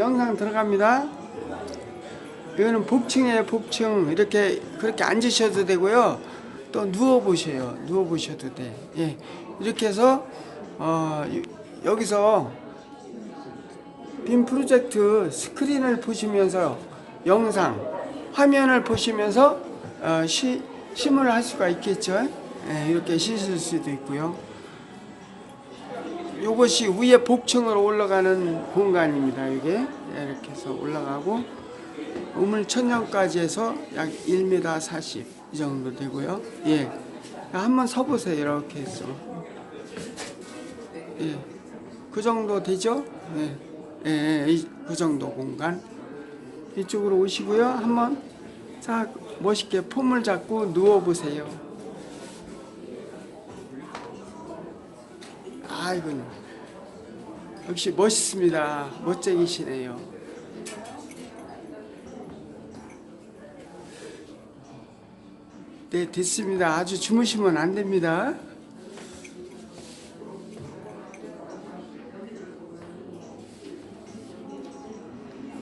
영상 들어갑니다. 이거는 복층이에요, 복층. 이렇게 그렇게 앉으셔도 되고요. 또 누워 보세요. 누워 보셔도 돼. 예. 이렇게 해서 어, 이- 여기서 빔 프로젝트 스크린을 보시면서 영상 화면을 보시면서 어, 시, 심을 할 수가 있겠죠. 예, 이렇게 쉬실 수도 있고요. 요것이 위에 복층으로 올라가는 공간입니다. 이게 예, 이렇게 해서 올라가고 우물 천정까지 해서 약 1m 40 이 정도 되고요. 예, 한번 서보세요. 이렇게 해서 예, 그 정도 되죠? 예, 예, 예, 이- 그 정도 공간 이쪽으로 오시고요. 한번 자 멋있게 폼을 잡고 누워 보세요. 아이고 역시 멋있습니다. 멋쟁이시네요. 네 됐습니다. 아주 주무시면 안 됩니다.